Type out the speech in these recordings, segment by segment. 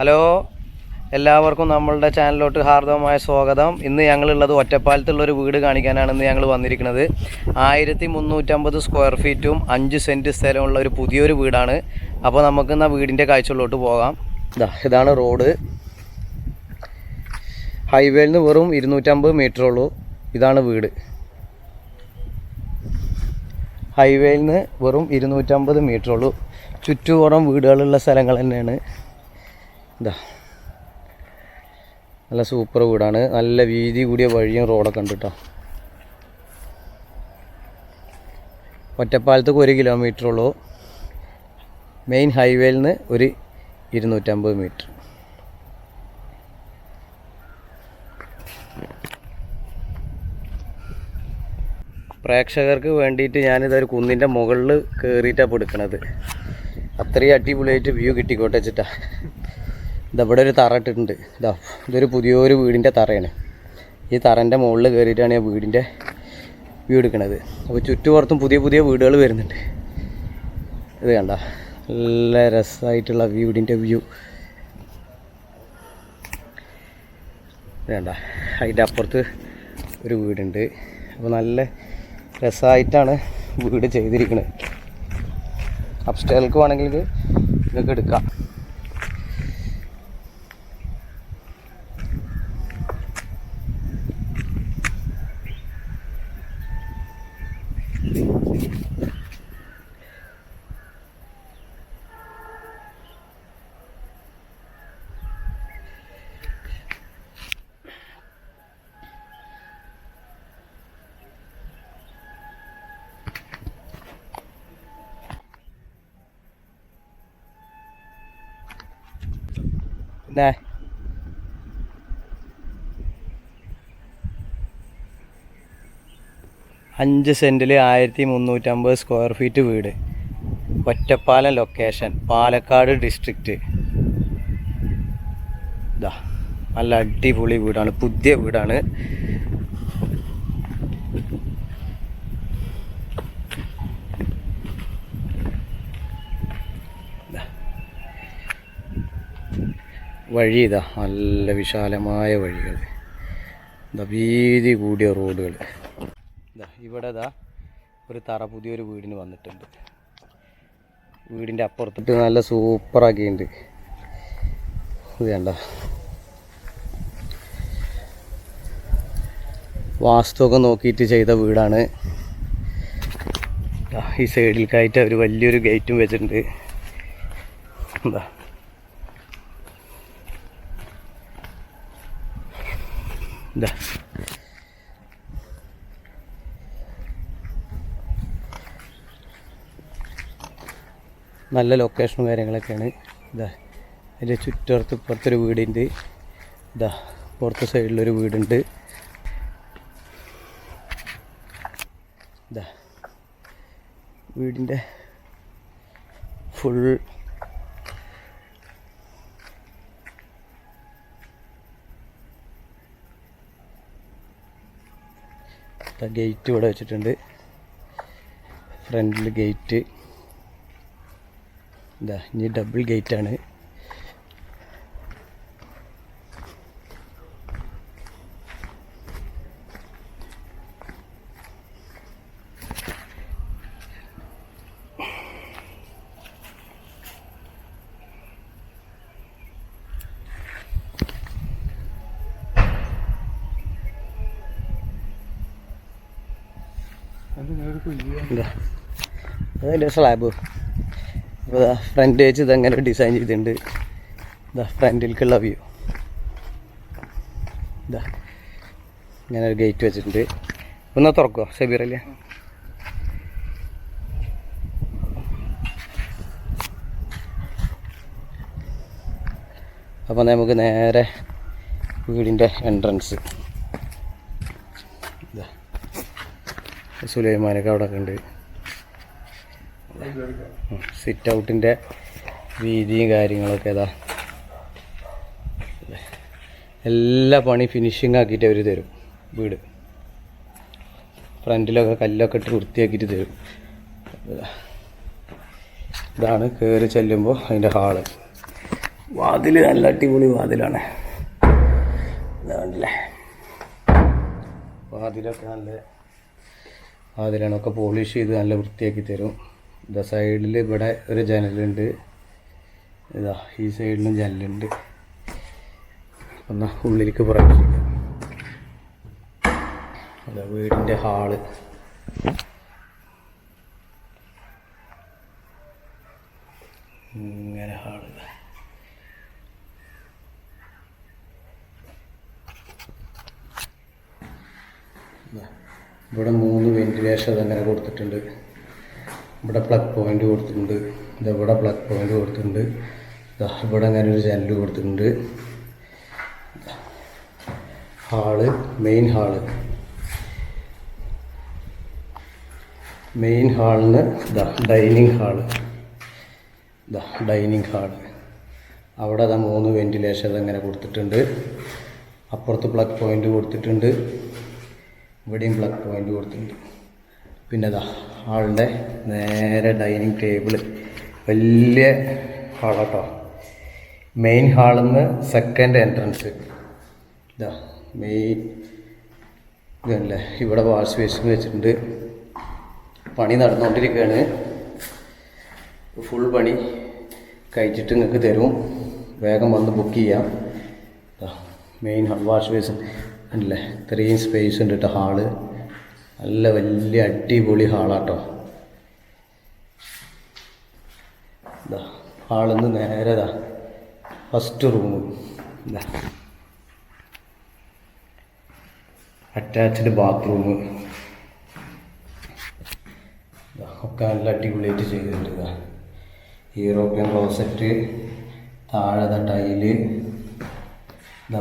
Hello? എല്ലാവർക്കും നമ്മളുടെ ചാനലിലോട്ട് ഹാർദവമായ സ്വാഗതം. ഇന്ന് ഞങ്ങളുള്ളത് ഒറ്റപ്പാലത്തുള്ളൊരു വീട് കാണിക്കാനാണ് ഇന്ന് ഞങ്ങൾ വന്നിരിക്കുന്നത്. ആയിരത്തി മുന്നൂറ്റമ്പത് സ്ക്വയർ ഫീറ്റും അഞ്ച് സെന്റ് സ്ഥലമുള്ള ഒരു പുതിയൊരു വീടാണ്. അപ്പോൾ നമുക്ക് ഇന്ന് ആ വീടിന്റെ കാഴ്ചകളിലോട്ട് പോകാം. ഇതാ ഇതാണ് റോഡ് ഹൈവേയിൽ നിന്ന് വെറും ഇരുന്നൂറ്റമ്പത് മീറ്റർ ഉള്ളൂ. ഇതാണ് വീട്. ഹൈവേയിൽ നിന്ന് വെറും ഇരുന്നൂറ്റമ്പത് മീറ്റർ ഉള്ളൂ. ചുറ്റുപുറം വീടുകളുള്ള സ്ഥലങ്ങൾ തന്നെയാണ്. ഇതാ നല്ല സൂപ്പർ വീടാണ്. നല്ല വീതി കൂടിയ വഴിയും റോഡൊക്കെ ഉണ്ട് കേട്ടോ ഒറ്റപ്പാലത്തേക്ക് ഒരു കിലോമീറ്റർ ഉള്ളൂ. മെയിൻ ഹൈവേയിൽ നിന്ന് ഒരു ഇരുന്നൂറ്റമ്പത് മീറ്റർ പ്രേക്ഷകർക്ക് വേണ്ടിയിട്ട് ഞാനിതൊരു കുന്നിന്റെ മുകളിൽ കയറിയിട്ടാണ് കൊടുക്കണത് അത്രയും അടിപൊളിയായിട്ട് വ്യൂ കിട്ടിക്കോട്ടെ വെച്ചിട്ടാ. ഇതവിടെ ഒരു തറ ഇട്ടിട്ടുണ്ട്. ഇതാ ഇതൊരു പുതിയൊരു വീടിന്റെ തറയാണ്. ഈ തറന്റെ മുകളിൽ കയറിയിട്ടാണ് ഞാൻ വീടിന്റെ വ്യൂ എടുക്കുന്നത് അപ്പോൾ ചുറ്റുപുറത്തും പുതിയ പുതിയ വീടുകൾ വരുന്നുണ്ട്. ഇത് കണ്ട നല്ല രസമായിട്ടുള്ള വീടിന്റെ വ്യൂ. കണ്ട അതിന്റെ അപ്പുറത്ത് ഒരു വീടുണ്ട്. അപ്പോൾ നല്ല രസമായിട്ടാണ് വീട് ചെയ്തിരിക്കുന്നത് അപ്സ്റ്റേലേക്ക് വേണമെങ്കിൽ ഇത് നിങ്ങൾക്ക് എടുക്കാം. പിന്നെ അഞ്ച് സെന്റിൽ ആയിരത്തി മുന്നൂറ്റമ്പത് സ്ക്വയർ ഫീറ്റ് വീട്. ഒറ്റപ്പാലം ലൊക്കേഷൻ പാലക്കാട് ഡിസ്ട്രിക്റ്റ് ഇതാ നല്ല അടിപൊളി വീടാണ് പുതിയ വീടാണ്. വഴി ഇതാ നല്ല വിശാലമായ വഴികൾ. ഇതാ വീതി കൂടിയ റോഡുകൾ. ഇതാ ഇവിടെ ഇതാ ഒരു തറ പുതിയൊരു വീടിന് വന്നിട്ടുണ്ട്. വീടിന്റെ അപ്പുറത്തിട്ട് നല്ല സൂപ്പറാക്കിയിട്ടുണ്ട് ഇത് കണ്ട? വാസ്തുവൊക്കെ നോക്കിയിട്ട് ചെയ്ത വീടാണ്. ഈ സൈഡിലേക്കായിട്ട് ഒരു വലിയൊരു ഗേറ്റും വെച്ചിട്ടുണ്ട്. എന്താ ഇതാ നല്ല ലൊക്കേഷനും കാര്യങ്ങളൊക്കെയാണ്. ഇതാ അതിന്റെ ചുറ്റോർത്ത് ഇപ്പുറത്തൊരു വീടുണ്ട്. ഇതാ പുറത്ത് സൈഡിലൊരു വീടുണ്ട്. ഇതാ വീടിന്റെ ഫുൾ ഗേറ്റ് ഇവിടെ വെച്ചിട്ടുണ്ട്. ഫ്രണ്ടിൽ ഗേറ്റ്. ഇതാ ഇനി ഡബിൾ ഗേറ്റാണ് അതിന്റെ സ്ലാബ് അപ്പോൾ ഇതാ. ഫ്രണ്ട് വെച്ച് ഇതങ്ങനെ ഡിസൈൻ ചെയ്തിട്ടുണ്ട്. ഇതാ ഫ്രണ്ടിലേക്കുള്ള വ്യൂ ഇതാ. ഇങ്ങനെ ഒരു ഗേറ്റ് വെച്ചിട്ടുണ്ട്. ഒന്ന് തുറക്കുമോ ഷബീറല്ലേ അപ്പോൾ നമുക്ക് നേരെ വീടിന്റെ എൻട്രൻസ് സുലൈമാനൊക്കെ അവിടെ ഉണ്ട്. സിറ്റ് ഔട്ടിന്റെ വീതിയും കാര്യങ്ങളൊക്കെ ഇതാ. എല്ലാ പണി ഫിനിഷിങ് ആക്കിയിട്ട് അവർ തരും വീട്. ഫ്രണ്ടിലൊക്കെ കല്ലൊക്കെ ഇട്ട് വൃത്തിയാക്കിയിട്ട് തരും. ഇതാണ് കയറി ചെല്ലുമ്പോൾ അതിന്റെ ഹാൾ. വാതിൽ നല്ല അടിപൊളി വാതിലാണ്. ഇതാണല്ലേ? വാതിലൊക്കെ നല്ല വാതിലാണ് ഒക്കെ പോളിഷ് ചെയ്ത് നല്ല വൃത്തിയാക്കി തരും. ഇതാ സൈഡിൽ ഇവിടെ ഒരു ജനലുണ്ട്. ഇതാ ഈ സൈഡിലും ജനലുണ്ട്. ഒന്ന് ഉള്ളിലേക്ക് പ്രവേശിക്കാം അതാ വീടിന്റെ ഹാൾ ഇങ്ങനെ ഹാൾ ഇവിടെ മൂന്ന് വെന്റിലേഷൻ അങ്ങനെ കൊടുത്തിട്ടുണ്ട്. ഇവിടെ പ്ലഗ് പോയിന്റ് കൊടുത്തിട്ടുണ്ട്. ഇത് ഇവിടെ പ്ലഗ് പോയിന്റ് കൊടുത്തിട്ടുണ്ട്. ഇവിടെ അങ്ങനെ ഒരു ജനൽ കൊടുത്തിട്ടുണ്ട്. ഹാൾ മെയിൻ ഹാൾ മെയിൻ ഹാളിന് ഇതാ ഡൈനിങ് ഹാൾ ഇതാ ഡൈനിങ് ഹാൾ അവിടെ അതാ മൂന്ന് വെന്റിലേഷൻ അങ്ങനെ കൊടുത്തിട്ടുണ്ട്. അപ്പുറത്ത് പ്ലഗ് പോയിന്റ് കൊടുത്തിട്ടുണ്ട്. ഇവിടെയും പ്ലഗ് പോയിന്റ് കൊടുത്തിട്ടുണ്ട്. പിന്നെ അതാ ആളുടെ നേരെ ഡൈനിങ് ടേബിൾ വലിയ ഹാളാട്ടോ മെയിൻ ഹാളിൽ നിന്ന് സെക്കൻഡ് എൻട്രൻസ് ഇതാ മെയിൻ ഇതല്ലേ ഇവിടെ വാഷ് ബേസിൻ വെച്ചിട്ടുണ്ട്. പണി നടന്നുകൊണ്ടിരിക്കുകയാണ്. ഫുൾ പണി കഴിച്ചിട്ട് നിങ്ങൾക്ക് തരും. വേഗം വന്ന് ബുക്ക് ചെയ്യാം. മെയിൻ വാഷ് ബേസിൻ ഉണ്ടല്ലേ ഇത്രയും സ്പേസ് ഉണ്ട് കേട്ടോ ഹാൾ. നല്ല വലിയ അടിപൊളി ഹാളാട്ടോ. ഇതാ ഹാളിൽ നേരെ ഇതാ ഫസ്റ്റ് റൂം അറ്റാച്ച്ഡ് ബാത്റൂം ഒക്കെ നല്ല അടിപൊളിയായിട്ട് ചെയ്തിട്ടുണ്ട് യൂറോപ്യൻ ക്ലോസറ്റ് താഴെ ടൈൽ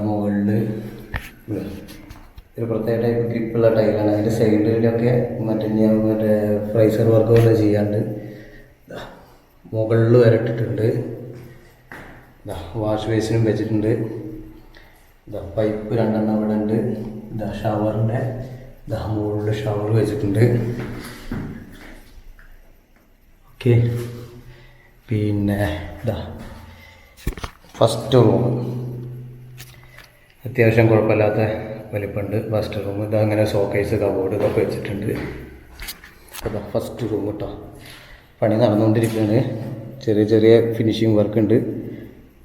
മുകളിൽ ഒരു പ്രത്യേക ടൈപ്പ് ഗ്രിപ്പുള്ള ടൈലാണ് അതിന്റെ സൈഡിലൊക്കെ മറ്റേ ഞാൻ മറ്റേ ഫ്രൈസർ വർക്ക് പോലെ ചെയ്യാണ്ട് മുകളിൽ വരട്ടിട്ടുണ്ട് വാഷ് ബേസിനും വെച്ചിട്ടുണ്ട്. ഇതാ പൈപ്പ് രണ്ടെണ്ണം അവിടെ ഉണ്ട്. ഇതാ ഷവറിന്റെ ഇതാ മുകളിൽ ഷവർ വെച്ചിട്ടുണ്ട്. ഓക്കെ. പിന്നെ ഇതാ ഫസ്റ്റ് റൂം അത്യാവശ്യം കുഴപ്പമില്ലാത്ത വലിപ്പമുണ്ട്. ഫസ്റ്റ് റൂം ഇത് അങ്ങനെ ഷോക്കേസ് കബോർഡ് ഇതൊക്കെ വെച്ചിട്ടുണ്ട്. അതാ ഫസ്റ്റ് റൂം കേട്ടോ പണി നടന്നുകൊണ്ടിരിക്കുകയാണ്. ചെറിയ ചെറിയ ഫിനിഷിങ് വർക്ക് ഉണ്ട്.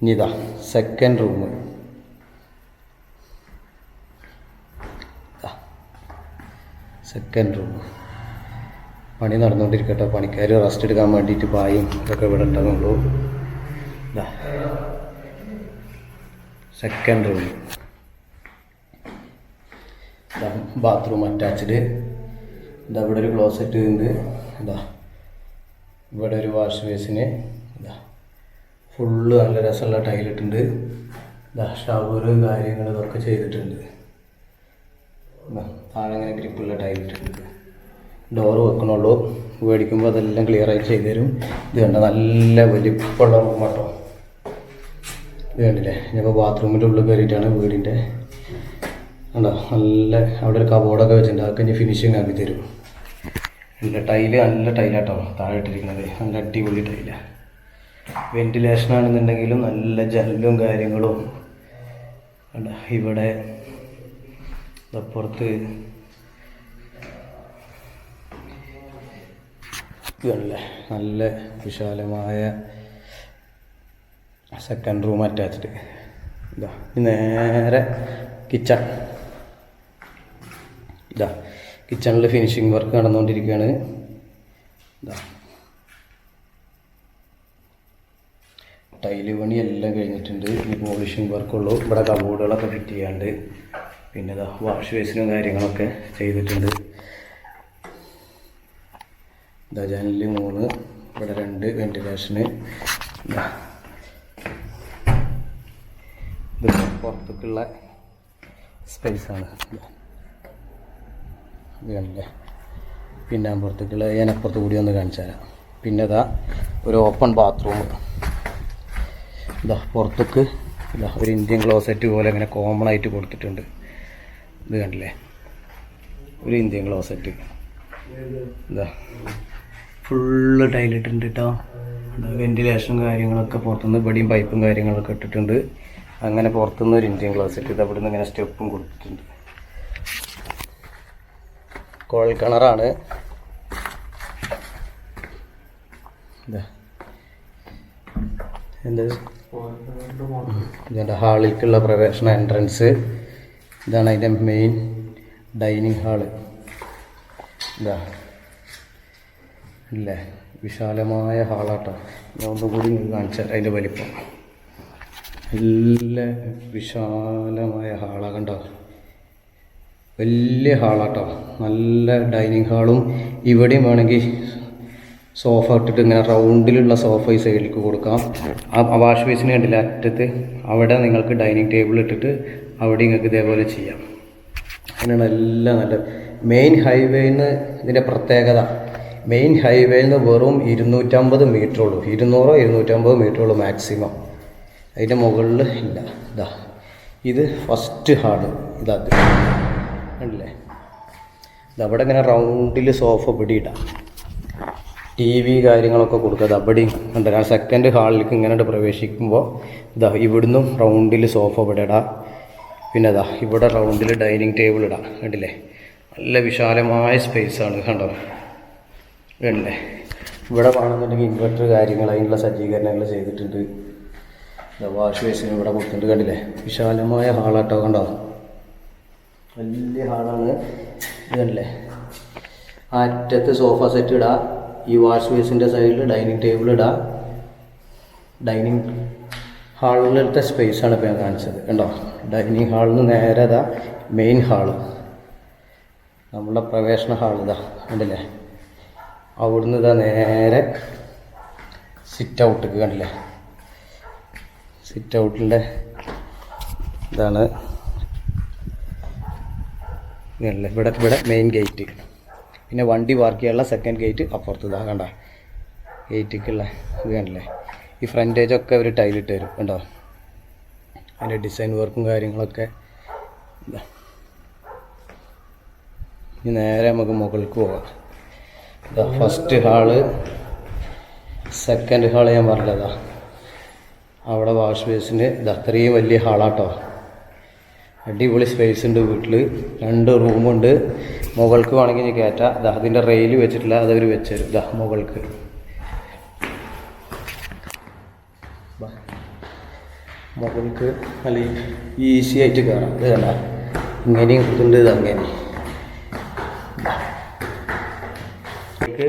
ഇനി ഇതാ സെക്കൻഡ് റൂം സെക്കൻഡ് റൂം പണി നടന്നുകൊണ്ടിരിക്കട്ടെ. പണിക്കാർ റെസ്റ്റ് എടുക്കാൻ വേണ്ടിയിട്ട് പായും ഇതൊക്കെ ഇവിടെ ഇതാ സെക്കൻഡ് റൂം ബാത്റൂം അറ്റാച്ച്ഡ് ഇതാ ഇവിടെ ഒരു ക്ലോസറ്റ് ഉണ്ട്. ഇതാ ഇവിടെ ഒരു വാഷ് ബേസിന് ഇതാ ഫുള്ള് നല്ല രസമുള്ള ടൈലിട്ടുണ്ട് ഇതാ ഷവർ കാര്യങ്ങൾ ഇതൊക്കെ ചെയ്തിട്ടുണ്ട്. താഴെ അങ്ങനെ ഗ്രിപ്പുള്ള ടൈലിട്ടുണ്ട് ഡോറ് വെക്കണുള്ളൂ. മേടിക്കുമ്പോൾ അതെല്ലാം ക്ലിയർ ആയിട്ട് ചെയ്തു തരും. ഇത് കണ്ട നല്ല വലിപ്പമുള്ള റൂം കേട്ടോ ഇത് കണ്ടില്ലേ? ഞാനിപ്പോൾ ബാത്റൂമിന്റെ ഉള്ളിൽ കയറിയിട്ടാണ് വീടിന്റെ കണ്ടോ? നല്ല അവിടെ ഒരു കബോർഡൊക്കെ വെച്ചിട്ടുണ്ട്. അതൊക്കെ ഫിനിഷിങ് ആക്കി തരും. നല്ല ടൈൽ നല്ല ടൈലാട്ടോ താഴെ ഇട്ടിരിക്കുന്നത്. നല്ല അടിപൊളി ടൈല വെന്റിലേഷൻ ആണെന്നുണ്ടെങ്കിലും നല്ല ജനലും കാര്യങ്ങളും. ഇവിടെ അപ്പുറത്ത് ഇതല്ലേ നല്ല വിശാലമായ സെക്കൻഡ് റൂം അറ്റാച്ച്ഡ് ഇതാ നേരെ കിച്ചൺ ഇതാ കിച്ചണിൽ ഫിനിഷിംഗ് വർക്ക് നടന്നുകൊണ്ടിരിക്കുകയാണ്. ടൈൽ പണി എല്ലാം കഴിഞ്ഞിട്ടുണ്ട്. ഇനി പോളിഷിങ് വർക്കുള്ളൂ ഇവിടെ കബോർഡുകളൊക്കെ ഫിറ്റ് ചെയ്യാണ്ട്. പിന്നെ ഇതാ വാഷ് ബേസിനും കാര്യങ്ങളൊക്കെ ചെയ്തിട്ടുണ്ട്. ഇതാ ജനലിൽ മൂന്ന് ഇവിടെ രണ്ട് വെന്റിലേഷന് ഇതാ. ഇത് പുറത്തേക്കുള്ള സ്പേസാണ് ഇത് പിന്നെ അപ്പുറത്തേക്കുള്ള ഞാൻ കൂടി ഒന്ന് കാണിച്ചു തരാം. പിന്നെ ഇതാ ഒരു ഓപ്പൺ ബാത്റൂം ഇതാ പുറത്തേക്ക് ഇതാ ഒരു ഇന്ത്യൻ ക്ലോസറ്റ് പോലെ അങ്ങനെ കോമൺ ആയിട്ട് കൊടുത്തിട്ടുണ്ട്. ഇത് കണ്ടില്ലേ? ഒരു ഇന്ത്യൻ ക്ലോസറ്റ് ഇതാ ഫുള്ള് ടൈലിട്ടുണ്ട് കേട്ടോ വെന്റിലേഷൻ കാര്യങ്ങളൊക്കെ പുറത്തുനിന്ന് ഇവിടെയും പൈപ്പും കാര്യങ്ങളൊക്കെ ഇട്ടിട്ടുണ്ട്. അങ്ങനെ പുറത്തുനിന്ന് ഒരു ഇന്ത്യൻ ക്ലോസറ്റ് ഇത് അവിടെ നിന്ന് ഇങ്ങനെ സ്റ്റെപ്പും കൊടുത്തിട്ടുണ്ട്. കുഴൽ കിണറാണ്. എന്താ ഇതിന്റെ ഹാളിലേക്കുള്ള പ്രവേശന എൻട്രൻസ്. ഇതാണ് അതിന്റെ മെയിൻ ഡൈനിങ് ഹാൾ. ഇതാ ഇല്ലേ? വിശാലമായ ഹാളാട്ടോ. ഞാൻ ഒന്നുകൂടി കാണിച്ചാൽ കാണിച്ചു അതിന്റെ വലിപ്പം. നല്ല വിശാലമായ ഹാളാണ് കണ്ടോ? വലിയ ഹാളാട്ടോ. നല്ല ഡൈനിങ് ഹാളും ഇവിടെയും വേണമെങ്കിൽ സോഫ ഇട്ടിട്ട് ഇങ്ങനെ റൗണ്ടിലുള്ള സോഫ ഈ സൈഡിലേക്ക് കൊടുക്കാം. ആ വാഷ് ബേസിന് കണ്ടില്ല അറ്റത്ത്? അവിടെ നിങ്ങൾക്ക് ഡൈനിങ് ടേബിൾ ഇട്ടിട്ട് അവിടെ നിങ്ങൾക്ക് ഇതേപോലെ ചെയ്യാം. അങ്ങനെയാണ് എല്ലാം നല്ല മെയിൻ ഹൈവേയിൽ നിന്ന് ഇതിന്റെ പ്രത്യേകത. മെയിൻ ഹൈവേയിൽ നിന്ന് വെറും ഇരുന്നൂറ്റമ്പത് മീറ്റർ ഉള്ളൂ. ഇരുന്നൂറോ ഇരുന്നൂറ്റമ്പത് മീറ്റർ ഉള്ളൂ മാക്സിമം. അതിന്റെ മുകളിൽ ഇല്ല. ഇതാ ഇത് ഫസ്റ്റ് ഹാൾ. ഇതാ. ഇത്. കണ്ടില്ലേ? ഇതവിടെ ഇങ്ങനെ റൗണ്ടിൽ സോഫ ഇവിടെ ഇടാം ടി വി കാര്യങ്ങളൊക്കെ കൊടുക്കുക. അവിടെ ഉണ്ട് ആ സെക്കൻഡ് ഹാളിലേക്ക് ഇങ്ങനെ പ്രവേശിക്കുമ്പോൾ ഇതാ ഇവിടുന്നും റൗണ്ടിൽ സോഫ ഇവിടെ ഇടാം. പിന്നെ അതാ ഇവിടെ റൗണ്ടിൽ ഡൈനിങ് ടേബിൾ ഇടാം. കണ്ടില്ലേ? നല്ല വിശാലമായ സ്പേസാണ് കണ്ടോ? കണ്ടില്ലേ? ഇവിടെ വേണമെന്നുണ്ടെങ്കിൽ ഇൻവെർട്ടർ കാര്യങ്ങൾ അതിനുള്ള സജ്ജീകരണങ്ങൾ ചെയ്തിട്ടുണ്ട്. വാഷ് ബേസിന് ഇവിടെ കൊടുത്തിട്ടുണ്ട്. കണ്ടില്ലേ? വിശാലമായ ഹാളാട്ടോ കണ്ടോ? വലിയ ഹാളാണ്. ഇത് കണ്ടില്ലേ? അറ്റത്ത് സോഫ സെറ്റ് ഇടാം. ഈ വാഷ് ബേസിന്റെ സൈഡിൽ ഡൈനിങ് ടേബിൾ ഇടാം. ഡൈനിങ് ഹാളിലത്തെ സ്പേസാണ് ഇപ്പോൾ ഞാൻ കാണിച്ചത്. കണ്ടോ? ഡൈനിങ് ഹാളിൽ നിന്ന് നേരെ ഇതാ മെയിൻ ഹാൾ നമ്മളെ പ്രവേശന ഹാൾ ഇതാ. കണ്ടില്ലേ? അവിടുന്ന് ഇതാ നേരെ സിറ്റ് ഔട്ടിക്ക് കണ്ടില്ലേ? സിറ്റ് ഔട്ടിന്റെ ഇതാണ് ഇതല്ലേ ഇവിടെ ഇവിടെ മെയിൻ ഗേറ്റ് പിന്നെ വണ്ടി പാർക്ക് ചെയ്യാനുള്ള സെക്കൻഡ് ഗേറ്റ് അപ്പുറത്ത് ഇതാ കണ്ട. ഗേറ്റിക്കുള്ള ഇത് കണ്ടില്ലേ? ഈ ഫ്രണ്ടേജ് ഒക്കെ അവർ ടൈലിട്ട് തരും കണ്ടോ? അതിന്റെ ഡിസൈൻ വർക്കും കാര്യങ്ങളൊക്കെ. ഇനി നേരെ നമുക്ക് മുകളിലേക്ക് പോകാം. ഇതാ ഫസ്റ്റ് ഹാൾ സെക്കൻഡ് ഹാൾ ഞാൻ പറഞ്ഞതാ. അവിടെ വാഷ് ബേസിന് ഇത് അത്രയും വലിയ ഹാളാട്ടോ അടിപൊളി സ്പേസ് ഉണ്ട് വീട്ടിൽ രണ്ട് റൂമുണ്ട് മുകൾക്ക് വേണമെങ്കിൽ ഇനി കയറ്റാം ഇതാ അതിന്റെ റെയിൽ വെച്ചിട്ടില്ല. അതവർ വെച്ചുതരും ദാ മുകൾക്ക്. മുകൾക്ക് നല്ല ഈസി ആയിട്ട് കയറാം ഇത് കണ്ട? ഇങ്ങനെയും ഇതുണ്ട് ഇത് അങ്ങനെ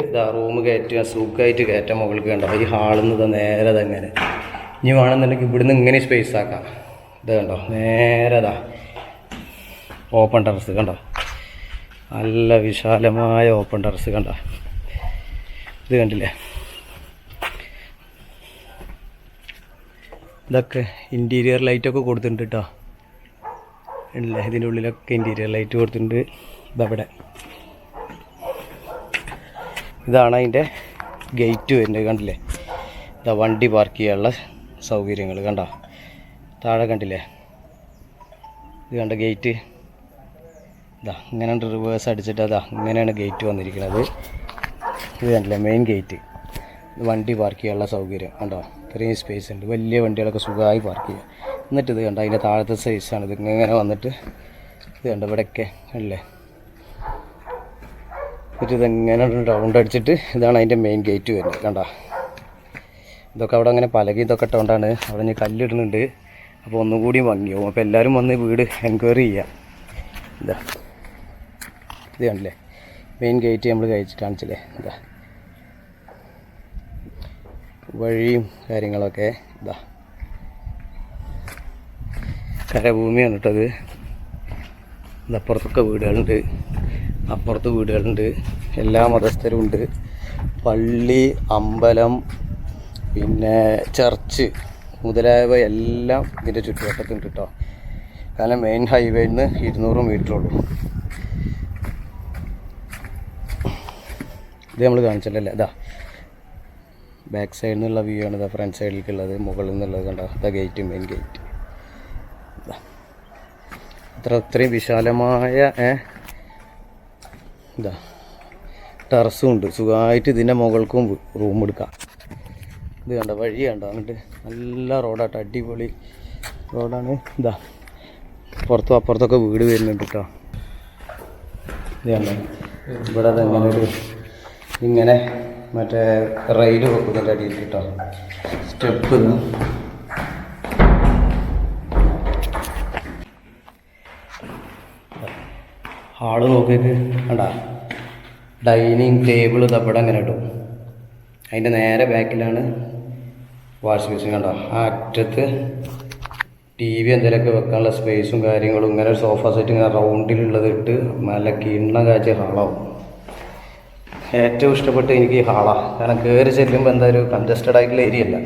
ഇതാ റൂം കയറ്റുക സുഖമായിട്ട് കയറ്റാം മുകൾക്ക് കണ്ടോ? ഈ ഹാളിൽ നിന്ന് നേരെ തന്നെ ഇനി വേണമെന്നുണ്ടെങ്കിൽ ഇവിടുന്ന് ഇങ്ങനെ സ്പേസ് ആക്കാം. ഇത് കണ്ടോ? നേരെ ഇതാ ഓപ്പൺ ടെറസ് കണ്ടോ? നല്ല വിശാലമായ ഓപ്പൺ ടെറസ് കണ്ട? ഇത് കണ്ടില്ലേ? ഇതൊക്കെ ഇന്റീരിയർ ലൈറ്റൊക്കെ കൊടുത്തിട്ടുണ്ട് കേട്ടോ ഇല്ല ഇതിന്റെ ഉള്ളിലൊക്കെ ഇന്റീരിയർ ലൈറ്റ് കൊടുത്തിട്ടുണ്ട്. ഇതവിടെ ഇതാണ് അതിന്റെ ഗേറ്റ് വരുന്നത് കണ്ടില്ലേ? ഇതാ വണ്ടി പാർക്ക് ചെയ്യാനുള്ള സൗകര്യങ്ങൾ കണ്ടോ? താഴെ കണ്ടില്ലേ? ഇത് കണ്ട ഗേറ്റ് ഇതാ ഇങ്ങനെ റിവേഴ്സ് അടിച്ചിട്ട് അതാ ഇങ്ങനെയാണ് ഗേറ്റ് വന്നിരിക്കുന്നത് ഇത് കണ്ടില്ലേ മെയിൻ ഗേറ്റ് വണ്ടി പാർക്ക് ചെയ്യാനുള്ള സൗകര്യം. കണ്ടോ? ഇത്രയും സ്പേസ് ഉണ്ട്. വലിയ വണ്ടികളൊക്കെ സുഖമായി പാർക്ക് ചെയ്യാം. എന്നിട്ട് ഇത് കണ്ടോ അതിന്റെ താഴത്തെ സൈസാണ് ഇത് ഇങ്ങനെ വന്നിട്ട് ഇത് കണ്ടോ ഇവിടെയൊക്കെ അല്ലേ? എന്നിട്ട് ഇതെങ്ങനെ റൗണ്ട് അടിച്ചിട്ട് ഇതാണ് അതിന്റെ മെയിൻ ഗേറ്റ് വരുന്നത്. കണ്ടോ? ഇതൊക്കെ അവിടെ അങ്ങനെ പലകി ഇതൊക്കെ ഇട്ടുകൊണ്ടാണ് അവിടെ ഞാൻ കല്ലിടുന്നുണ്ട്. അപ്പോൾ ഒന്നുകൂടി ഭംഗിയാവും. അപ്പോൾ എല്ലാവരും വന്ന് വീട് എൻക്വയറി ചെയ്യാം. ഇതാ ഇത് കണ്ടില്ലേ മെയിൻ ഗേറ്റ് നമ്മൾ കഴിച്ച് കാണിച്ചില്ലേ എന്താ വഴിയും കാര്യങ്ങളൊക്കെ ഇതാ. കരഭൂമിയാണ് കേട്ടത് ഇതപ്പുറത്തൊക്കെ വീടുകളുണ്ട്. അപ്പുറത്ത് വീടുകളുണ്ട്. എല്ലാ മതസ്ഥരും ഉണ്ട്. പള്ളി അമ്പലം പിന്നെ ചർച്ച് മുതലായവ എല്ലാം ഇതിന്റെ ചുറ്റുവട്ടത്തുണ്ട് കേട്ടോ. കാരണം മെയിൻ ഹൈവേയിൽ നിന്ന് ഇരുന്നൂറ് മീറ്റർ ഇത് നമ്മൾ കാണിച്ചല്ലേ ഇതാ. ബാക്ക് സൈഡിൽ നിന്നുള്ള വ്യൂ ആണ് ഇതാ ഫ്രണ്ട് സൈഡിലേക്കുള്ളത് മുകളിൽ നിന്നുള്ളത് കണ്ടോ? ഇതാ ഗേറ്റ് മെയിൻ ഗേറ്റ് അത്ര അത്രയും വിശാലമായ ഇതാ. ടെറസും ഉണ്ട്. സുഖമായിട്ട് ഇതിന്റെ മുകൾക്കും റൂം എടുക്കാം. ഇത് കണ്ട? വഴി കണ്ട? എന്നിട്ട് നല്ല റോഡാട്ടോ അടിപൊളി റോഡാണ് ഇതാ. പുറത്തും അപ്പുറത്തൊക്കെ വീട് വരുന്നുണ്ട് കേട്ടോ ഇത് കണ്ടോ? ഇവിടെ അതെങ്ങനെ ഒരു ഇങ്ങനെ മറ്റേ റെയിൽ വെക്കുന്നതിന്റെ അടിയിൽ കേട്ടോ സ്റ്റെപ്പ് ഹാൾ നോക്കിയിട്ട് കണ്ട? ഡൈനിങ് ടേബിൾ ഇതവിടെ അങ്ങനെ ഇടും. അതിന്റെ നേരെ ബാക്കിലാണ് വാഷിംഗ് മെഷീൻ കണ്ടോ? ആ അറ്റത്ത് ടി വി എന്തെങ്കിലുമൊക്കെ വെക്കാനുള്ള സ്പേസും കാര്യങ്ങളും ഇങ്ങനെ സോഫ സെറ്റ് ഇങ്ങനെ റൗണ്ടിലുള്ളത് ഇട്ട് നല്ല കിണ്ണം കാച്ചി ഹാളാവും ഏറ്റവും ഇഷ്ടപ്പെട്ട് എനിക്ക് ഈ ഹാളാണ് കാരണം കയറി ചെല്ലുമ്പോൾ എന്താ ഒരു കൺജസ്റ്റഡ് ആയിട്ടുള്ള ഏരിയ അല്ല.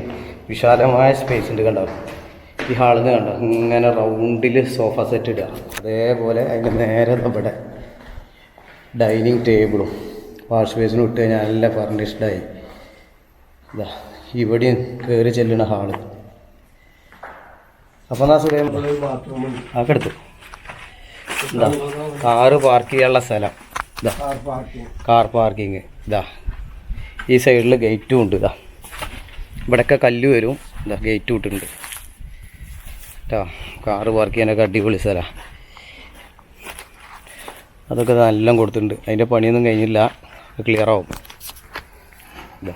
വിശാലമായ സ്പേസ് ഉണ്ട് കണ്ടോ? ഈ ഹാളിൽ നിന്ന് കണ്ടോ? ഇങ്ങനെ റൗണ്ടിൽ സോഫ സെറ്റ് ഇടുക. അതേപോലെ അതിന്റെ നേരെ നമ്മുടെ ഡൈനിങ് ടേബിളും വാഷ് ബേസിനും ഇട്ട് കഴിഞ്ഞാൽ നല്ല ഫർണിഷ്ഡായി ഇതാ ഇവിടെയും കയറി ചെല്ലുന്ന ഹാൾ. അപ്പം എന്നാ സുഖം? ആക്കെ എടുത്തു. കാറ് പാർക്ക് ചെയ്യാനുള്ള സ്ഥലം. ഇതാ കാർ കാർ പാർക്കിങ് ഇതാ ഈ സൈഡിൽ ഗേറ്റും ഉണ്ട് ഇതാ ഇവിടെയൊക്കെ കല്ല് വരും. ഇതാ ഗേറ്റ് വിട്ടിട്ടുണ്ട് കേട്ടോ കാറ് പാർക്ക് ചെയ്യാനൊക്കെ അടിപൊളി സ്ഥലമാണ് അതൊക്കെ നല്ല കൊടുത്തിട്ടുണ്ട്. അതിന്റെ പണിയൊന്നും കഴിഞ്ഞില്ല. ക്ലിയർ ആവും. ഇതാ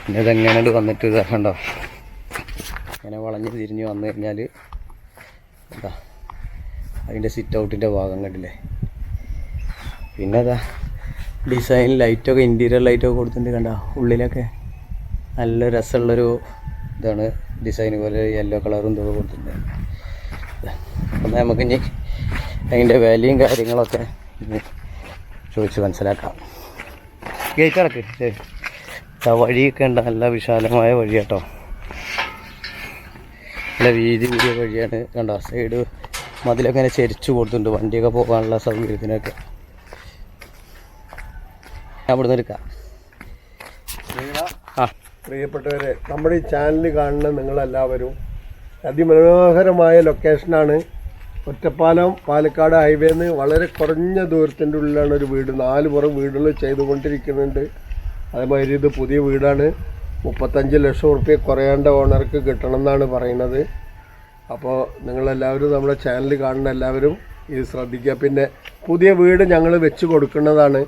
പിന്നെ ഇതെങ്ങനെ വന്നിട്ട്? ഇതാ കണ്ടോ? ഇങ്ങനെ വളഞ്ഞ് തിരിഞ്ഞ് വന്നു കഴിഞ്ഞാൽ എന്താ അതിന്റെ സിറ്റ് ഔട്ടിന്റെ ഭാഗം കണ്ടില്ലേ? പിന്നെ അതാ ഡിസൈൻ ലൈറ്റൊക്കെ ഇന്റീരിയർ ലൈറ്റൊക്കെ കൊടുത്തിട്ടുണ്ട് കണ്ട? ഉള്ളിലൊക്കെ നല്ല രസമുള്ളൊരു ഇതാണ് ഡിസൈൻ പോലെ യെല്ലോ കളറും ഇതൊക്കെ കൊടുത്തിട്ടുണ്ട്. അപ്പം നമുക്ക് ഇനി അതിന്റെ വിലയും കാര്യങ്ങളൊക്കെ ഇനി ചോദിച്ച് മനസ്സിലാക്കാം. ഗേറ്റ് അടക്ക് വഴിയൊക്കെ ഉണ്ട്. നല്ല വിശാലമായ വഴി കേട്ടോ നല്ല വീതി വീതിയ വഴിയാണ്. കണ്ടോ സൈഡ് മതിലൊക്കെ ഇങ്ങനെ ചെരിച്ചു കൊടുത്തിട്ടുണ്ട്. വണ്ടിയൊക്കെ പോകാനുള്ള സൗകര്യത്തിനൊക്കെ. ഞാൻ നിന്ന് എടുക്കാം ആ. പ്രിയപ്പെട്ടവരെ നമ്മുടെ ഈ ചാനൽ കാണുന്ന നിങ്ങളെല്ലാവരും അതിമനോഹരമായ ലൊക്കേഷനാണ് ഒറ്റപ്പാലം പാലക്കാട് ഹൈവേന്ന് വളരെ കുറഞ്ഞ ദൂരത്തിന്റെ ഉള്ളിലാണ് ഒരു വീട്. നാല് പുറം വീടുകൾ ചെയ്തുകൊണ്ടിരിക്കുന്നുണ്ട്. അതേമാതിരി ഇത് പുതിയ വീടാണ്. മുപ്പത്തഞ്ച് ലക്ഷം ഉറുപ്പ്യ കുറയേണ്ട ഓണർക്ക് കിട്ടണം എന്നാണ് പറയുന്നത്. അപ്പോൾ നിങ്ങളെല്ലാവരും നമ്മുടെ ചാനൽ കാണുന്ന എല്ലാവരും ഇത് ശ്രദ്ധിക്കുക. പിന്നെ പുതിയ വീട് ഞങ്ങൾ വെച്ച് കൊടുക്കുന്നതാണ്.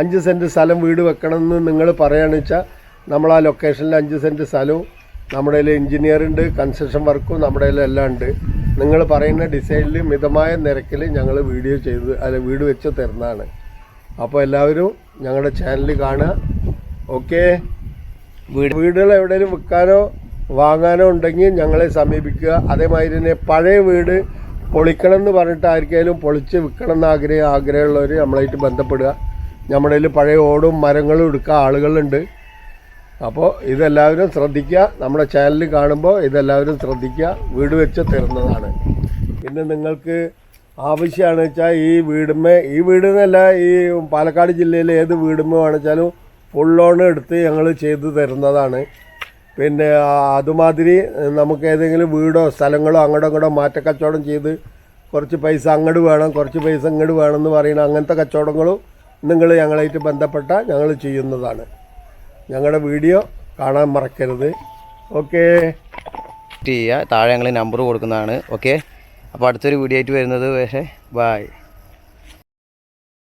അഞ്ച് സെന്റ് സ്ഥലം വീട് വെക്കണമെന്ന് നിങ്ങൾ പറയുകയാണെന്ന് വെച്ചാൽ നമ്മൾ ആ ലൊക്കേഷനിൽ അഞ്ച് സെന്റ് സ്ഥലവും നമ്മുടെ കയ്യിൽ എഞ്ചിനീയർ ഉണ്ട് കൺസ്ട്രക്ഷൻ വർക്കും നമ്മുടെ കയ്യിൽ എല്ലാം ഉണ്ട്. നിങ്ങൾ പറയുന്ന ഡിസൈനിൽ മിതമായ നിരക്കിൽ ഞങ്ങൾ വീഡിയോ ചെയ്ത് അല്ല വീട് വെച്ച് തരുന്നതാണ്. അപ്പോൾ എല്ലാവരും ഞങ്ങളുടെ ചാനൽ കാണുക. ഓക്കെ വീട് വീടുകൾ എവിടെയെങ്കിലും വിൽക്കാനോ വാങ്ങാനോ ഉണ്ടെങ്കിൽ ഞങ്ങളെ സമീപിക്കുക. അതേമാതിരി തന്നെ പഴയ വീട് പൊളിക്കണം എന്ന് പറഞ്ഞിട്ട് ആർക്കെങ്കിലും പൊളിച്ച് വിൽക്കണം എന്ന് ആഗ്രഹം ആഗ്രഹമുള്ളവർ നമ്മളായിട്ട് ബന്ധപ്പെടുക. നമ്മുടെ കയ്യിൽ പഴയ ഓടും മരങ്ങളും എടുക്കാൻ ആളുകളുണ്ട്. അപ്പോൾ ഇതെല്ലാവരും ശ്രദ്ധിക്കുക. നമ്മുടെ ചാനൽ കാണുമ്പോൾ ഇതെല്ലാവരും ശ്രദ്ധിക്കുക. വീട് വെച്ച് തരുന്നതാണ്. പിന്നെ നിങ്ങൾക്ക് ആവശ്യമാണ് വെച്ചാൽ ഈ വീടുമേ ഈ വീട് എന്നല്ല ഈ പാലക്കാട് ജില്ലയിലെ ഏത് വീടുമേ വേണമെച്ചാലും ഫുൾ ലോൺ എടുത്ത് ഞങ്ങൾ ചെയ്തു തരുന്നതാണ്. പിന്നെ അതുമാതിരി നമുക്ക് ഏതെങ്കിലും വീടോ സ്ഥലങ്ങളോ അങ്ങോട്ടോ ഇങ്ങോട്ടോ മാറ്റക്കച്ചവടം ചെയ്ത് കുറച്ച് പൈസ അങ്ങോട്ട് വേണം കുറച്ച് പൈസ ഇങ്ങോട്ട് വേണമെന്ന് പറയുന്ന അങ്ങനത്തെ കച്ചവടങ്ങളും നിങ്ങൾ ഞങ്ങളായിട്ട് ബന്ധപ്പെട്ട ഞങ്ങൾ ചെയ്യുന്നതാണ്. ഞങ്ങളുടെ വീഡിയോ കാണാൻ മറക്കരുത്. ഓക്കേ? ചെയ്യുക. താഴെ ഞങ്ങൾ നമ്പർ കൊടുക്കുന്നതാണ്. ഓക്കെ? അപ്പോൾ അടുത്തൊരു വീഡിയോ ആയിട്ട് വരുന്നത് പക്ഷേ ബായ്